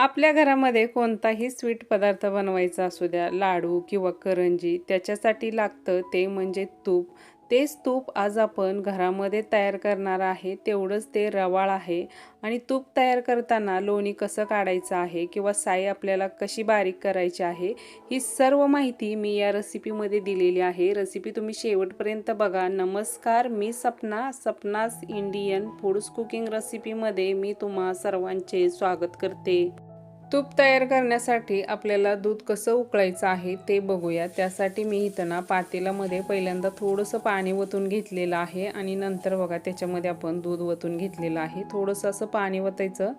आपल्या घरामध्ये कोणताही स्वीट पदार्थ बनवायचा असू द्या लाडू किंवा करंजी त्याच्यासाठी लागतं ते म्हणजे तूप. तेच तूप आज आपण घरामध्ये तयार करणार आहे तेवढंच ते रवाळ आहे. आणि तूप तयार करताना लोणी कसं काढायचं आहे किंवा साई आपल्याला कशी बारीक करायची आहे ही सर्व माहिती मी या रेसिपीमध्ये दिलेली आहे. रेसिपी तुम्ही शेवटपर्यंत बघा. नमस्कार मी Sapna Sapna's Indian foods cooking रेसिपीमध्ये मी तुम्हा सर्वांचे स्वागत करते. तूप तयार करण्यासाठी आपल्याला दूध कसं उकळायचं आहे ते बघूया. त्यासाठी मी इथं ना पहिल्यांदा थोडंसं पाणी वतून घेतलेलं आहे आणि नंतर बघा त्याच्यामध्ये आपण दूध वतून घेतलेलं आहे. थोडंसं असं पाणी वतायचं.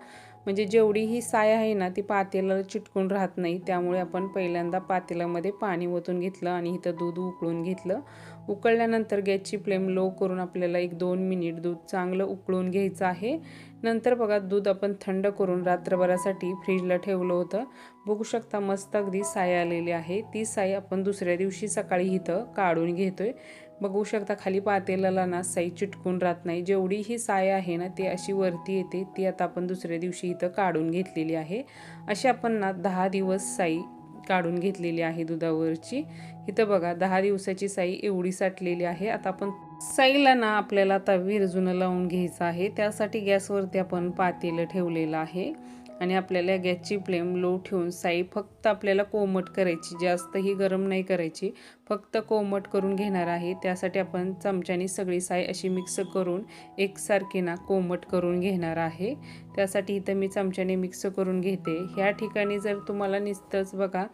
म्हणजे जेवढी ही साय आहे ना ती पातेला चिटकून राहत नाही. त्यामुळे आपण पहिल्यांदा पातेलामध्ये पाणी वतून घेतलं आणि इथं दूध उकळून घेतलं. उकळल्यानंतर गॅसची फ्लेम लो करून आपल्याला एक दोन मिनिट दूध चांगलं उकळून घ्यायचं आहे. नंतर बघा दूध आपण थंड करून रात्रभरासाठी फ्रीजला ठेवलं होतं. बघू शकता मस्त अगदी साय आलेली आहे. ती साय आपण दुसऱ्या दिवशी सकाळी इथं काढून घेतोय. बघू शकता खाली पातेल्याला ना साई चिटकून राहत नाही. जेवढी ही साय आहे ना ती अशी वरती येते. ती आता आपण दुसऱ्या दिवशी इथं काढून घेतलेली आहे. अशी आपण ना दहा दिवस साई काढून घेतलेली आहे दुधावरची. इथं बघा दहा दिवसाची साई एवढी साठलेली आहे. आता आपण साईला ना आपल्याला आता विरजून लावून घ्यायचं आहे. त्यासाठी गॅसवरती आपण पातेलं ठेवलेलं आहे. आणि आपल्याला गॅसची फ्लेम लो ठेवून साई फक्त आपल्याला कोमट करायची जास्तही गरम नाही करायची फक्त कोमट करून घेणार आहे. त्यासाठी आपण चमच्याने सगळी साई अशी मिक्स करून एकसारखी ना कोमट करून घेणार आहे. त्यासाठी इथं मी चमच्याने मिक्स करून घेते. ह्या ठिकाणी जर तुम्हाला नुसतंच बघा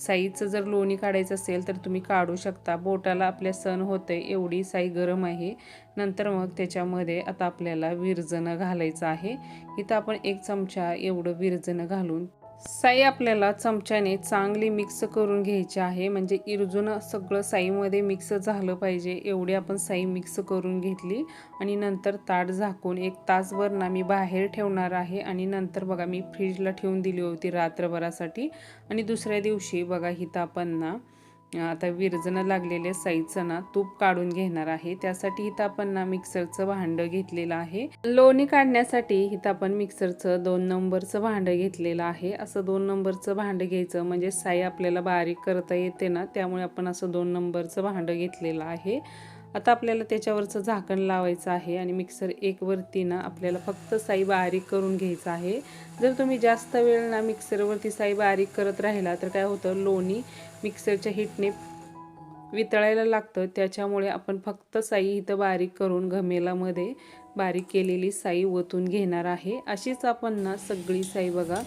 साईचं जर लोणी काढायचं असेल तर तुम्ही काढू शकता. बोटाला आपल्या सण होते एवढी साई गरम आहे. नंतर मग त्याच्यामध्ये आता आपल्याला विरजणं घालायचं आहे. इथं आपण एक चमचा एवढं विरजणं घालून साई आपल्याला चमच्याने चांगली मिक्स करून घ्यायची आहे. म्हणजे इरजून सगळं साईमध्ये मिक्स झालं पाहिजे एवढी आपण साई मिक्स करून घेतली. आणि नंतर ताट झाकून एक तासभर ना मी बाहेर ठेवणार आहे. आणि नंतर बघा मी फ्रीजला ठेवून दिली होती रात्रभरासाठी. आणि दुसऱ्या दिवशी बघा इथं आपण ना आता विरजणं लागलेल्या साईजचं ना तूप काढून घेणार आहे. त्यासाठी इथं आपण ना मिक्सरचं भांडं घेतलेलं आहे. लोणी काढण्यासाठी इथं आपण मिक्सरचं दोन नंबरचं भांडं घेतलेलं आहे. असं दोन नंबरचं भांडं घ्यायचं म्हणजे साई आपल्याला बारीक करता येते ना त्यामुळे आपण असं दोन नंबरचं भांडं घेतलेलं आहे. आता आपल्याला त्याच्यावरचं झाकण लावायचं आहे आणि मिक्सर एक वरती ना आपल्याला फक्त साई बारीक करून घ्यायचं आहे. जर तुम्ही जास्त वेळ ना मिक्सरवरती साई बारीक करत राहिला तर काय होतं लोणी मिक्सरच्या हिटने वितळायला लागतं. त्याच्यामुळे आपण फक्त साई इथं बारीक करून घमेलामध्ये बारीक केलेली साई ओतून घेणार आहे. अशीच आपण ना सगळी साई बघा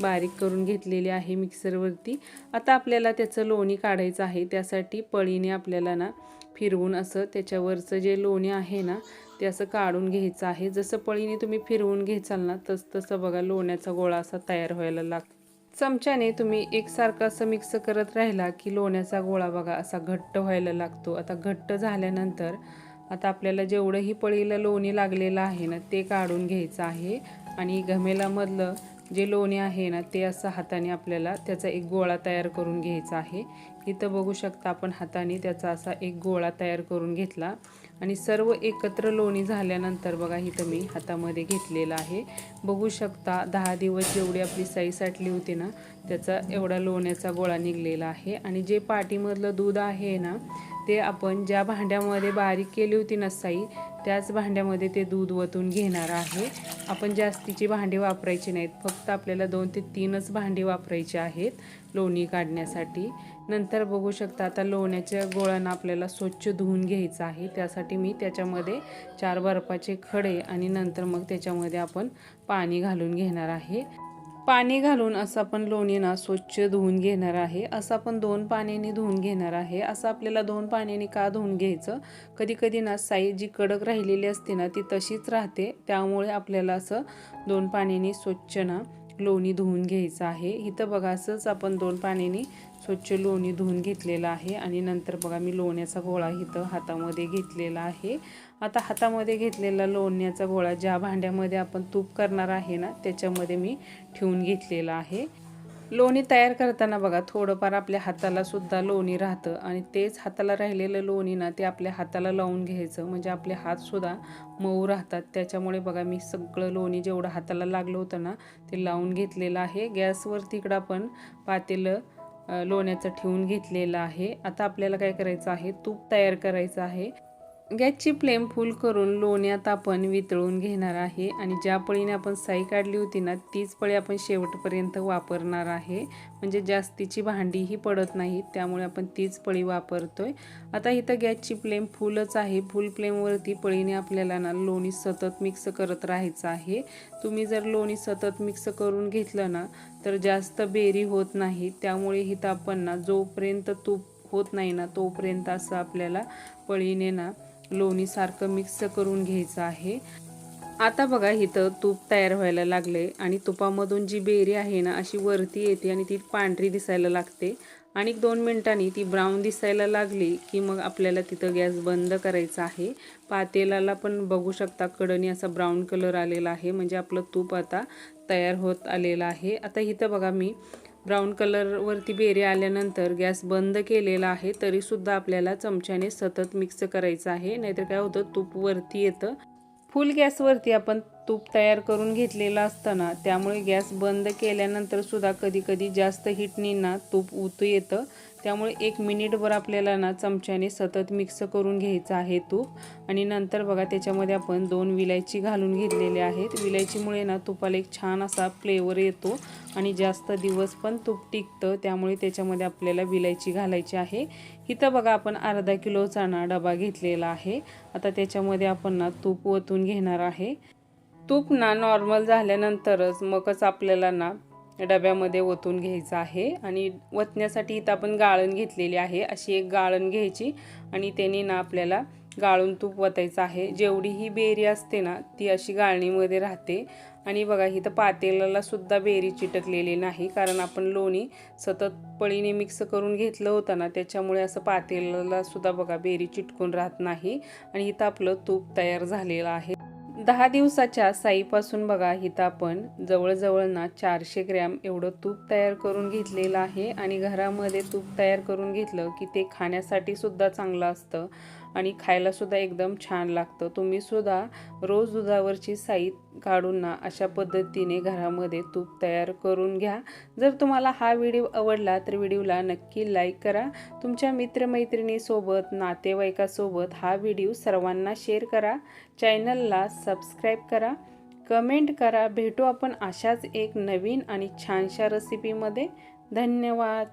बारीक करून घेतलेली आहे मिक्सरवरती. आता आपल्याला त्याचं लोणी काढायचं आहे. त्यासाठी पळीने आपल्याला ना फिरवून असं त्याच्यावरचं जे लोणी आहे ना ते असं काढून घ्यायचं आहे. जसं पळीने तुम्ही फिरवून घेचाल ना तस तसं बघा लोण्याचा गोळा असा तयार व्हायला लागतो. चमच्याने तुम्ही एकसारखं असं मिक्स करत राहिला की लोण्याचा गोळा बघा असा घट्ट व्हायला लागतो. आता घट्ट झाल्यानंतर आता आपल्याला जेवढंही पळीला लोणी लागलेलं आहे ना ते काढून घ्यायचं आहे. आणि घमेलामधलं जे लोणी आहे ना ते असं हाताने आपल्याला त्याचा एक गोळा तयार करून घ्यायचा आहे. इथं बघू शकता आपण हाताने त्याचा असा एक गोळा तयार करून घेतला. आणि सर्व एकत्र लोणी झाल्यानंतर बघा इथं मी हातामध्ये घेतलेलं आहे. बघू शकता दहा दिवस जेवढी आपली साई साठली होती ना त्याचा एवढा लोण्याचा गोळा निघलेला आहे. आणि जे पाठीमधलं दूध आहे ना ते आपण ज्या भांड्यामध्ये बारीक केली होती नसाई त्याच भांड्यामध्ये ते दूध वतून घेणार आहे. आपण जास्तीची भांडी वापरायची नाहीत फक्त आपल्याला दोन ते तीनच भांडी वापरायची आहेत लोणी काढण्यासाठी. नंतर बघू शकता आता लोण्याच्या गोळ्यांना आपल्याला स्वच्छ धुवून घ्यायचं आहे. त्यासाठी मी त्याच्यामध्ये चार बर्फाचे खडे आणि नंतर मग त्याच्यामध्ये आपण पाणी घालून घेणार आहे. पाणी घालून असं आपण लोणी ना स्वच्छ धुवून घेणार आहे. असं आपण दोन पाण्याने धुवून घेणार आहे. असं आपल्याला दोन पाण्याने का धुवून घ्यायचं? कधी कधी ना साई जी कडक राहिलेली असते ना ती तशीच राहते. त्यामुळे आपल्याला असं दोन पाण्याने स्वच्छ ना लोणी धुवून घ्यायचं आहे. इथं बघा असंच आपण दोन पाण्याने स्वच्छ लोणी धुवून घेतलेलं आहे आणि नंतर बघा मी लोण्याचा गोळा इथं हातामध्ये घेतलेला आहे. आता हातामध्ये घेतलेला लोण्याचा गोळा ज्या भांड्यामध्ये आपण तूप करणार आहे ना त्याच्यामध्ये मी ठेवून घेतलेला आहे. लोणी तयार करताना बघा थोडंफार आपल्या हाताला सुद्धा लोणी राहतं आणि तेच हाताला राहिलेलं लोणी ना ते आपल्या हाताला लावून घ्यायचं. म्हणजे आपले हातसुद्धा मऊ राहतात. त्याच्यामुळे बघा मी सगळं लोणी जेवढं हाताला लागलं होतं ना ते लावून घेतलेलं आहे. गॅसवर तिकडं आपण पातेलं लोण्याचं ठेवून घेतलेलं आहे. आता आपल्याला काय करायचं आहे? तूप तयार करायचं आहे. गॅसची फ्लेम फुल करून लोण्यात आपण वितळून घेणार आहे आणि ज्या पळीने आपण साई काढली होती ना तीच पळी आपण शेवटपर्यंत वापरणार आहे. म्हणजे जास्तीची भांडीही पडत नाही त्यामुळे आपण तीच पळी वापरतोय. आता इथं गॅसची फ्लेम फुलच आहे. फुल फ्लेमवरती पळीने आपल्याला ना लोणी सतत मिक्स करत राहायचं आहे. तुम्ही जर लोणी सतत मिक्स करून घेतलं ना तर जास्त बेरी होत नाही. त्यामुळे इथं आपण ना जोपर्यंत तूप होत नाही ना तोपर्यंत असं आपल्याला पळीने ना लोणीसारखं मिक्स करून घ्यायचं आहे. आता बघा इथं तूप तयार व्हायला लागले आणि तुपामधून जी बेरी आहे ना अशी वरती येते आणि ती पांढरी दिसायला लागते. आणि दोन मिनटांनी ती ब्राऊन दिसायला लागली की मग आपल्याला तिथं गॅस बंद करायचा आहे. पातेलाला पण बघू शकता कडनी असा ब्राऊन कलर आलेला आहे. म्हणजे आपलं तूप आता तयार होत आलेलं आहे. आता इथं बघा मी ब्राऊन कलरवरती बेरे आल्यानंतर गॅस बंद केलेला आहे तरीसुद्धा आपल्याला चमच्याने सतत मिक्स करायचं आहे. नाहीतर काय होतं? तूप वरती येतं. फुल गॅसवरती आपण तूप तयार करून घेतलेलं असतं ना त्यामुळे गॅस बंद केल्यानंतर सुद्धा कधी कधी जास्त हिटनींना तूप उतू येतं. त्यामुळे एक मिनिटभर आपल्याला ना चमच्याने सतत मिक्स करून घ्यायचं आहे तूप. आणि नंतर बघा त्याच्यामध्ये आपण दोन विलायची घालून घेतलेले आहेत. विलायचीमुळे ना तुपाला एक छान असा फ्लेवर येतो आणि जास्त दिवस पण तूप टिकतं. त्यामुळे त्याच्यामध्ये आपल्याला विलायची घालायची आहे. इथं बघा आपण अर्धा किलोचा ना डबा घेतलेला आहे. आता त्याच्यामध्ये आपण ना तूप ओतून घेणार आहे. तूप ना नॉर्मल झाल्यानंतरच मगच आपल्याला ना डब्यामध्ये ओतून घ्यायचं आहे. आणि ओतण्यासाठी इथं आपण गाळण घेतलेली आहे. अशी एक गाळण घ्यायची आणि त्याने ना आपल्याला गाळून तूप वतायचं आहे. जेवढी ही बेरी असते ना ती अशी गाळणीमध्ये राहते. आणि बघा इथं पातेलाला सुद्धा बेरी चिटकलेली नाही. कारण आपण लोणी सतत पळीने मिक्स करून घेतलं होतं ना त्याच्यामुळे असं पातेलाला सुद्धा बघा बेरी चिटकून राहत नाही. आणि इथं आपलं तूप तयार झालेलं आहे. दहा दिवसाच्या साईपासून बघा इथं आपण जवळजवळ ना चारशे ग्रॅम एवढं तूप तयार करून घेतलेलं आहे. आणि घरामध्ये तूप तयार करून घेतलं की ते खाण्यासाठी सुद्धा चांगलं असतं. आणि खायलासुद्धा एकदम छान लागतं. तुम्हीसुद्धा रोज दुधावरची साई काढून ना अशा पद्धतीने घरामध्ये तूप तयार करून घ्या. जर तुम्हाला हा व्हिडिओ आवडला तर व्हिडिओला नक्की लाईक करा. तुमच्या मित्रमैत्रिणीसोबत नातेवाईकासोबत हा व्हिडिओ सर्वांना शेअर करा. चॅनलला सबस्क्राईब करा. कमेंट करा. भेटू आपण अशाच एक नवीन आणि छानशा रेसिपीमध्ये धन्यवाद.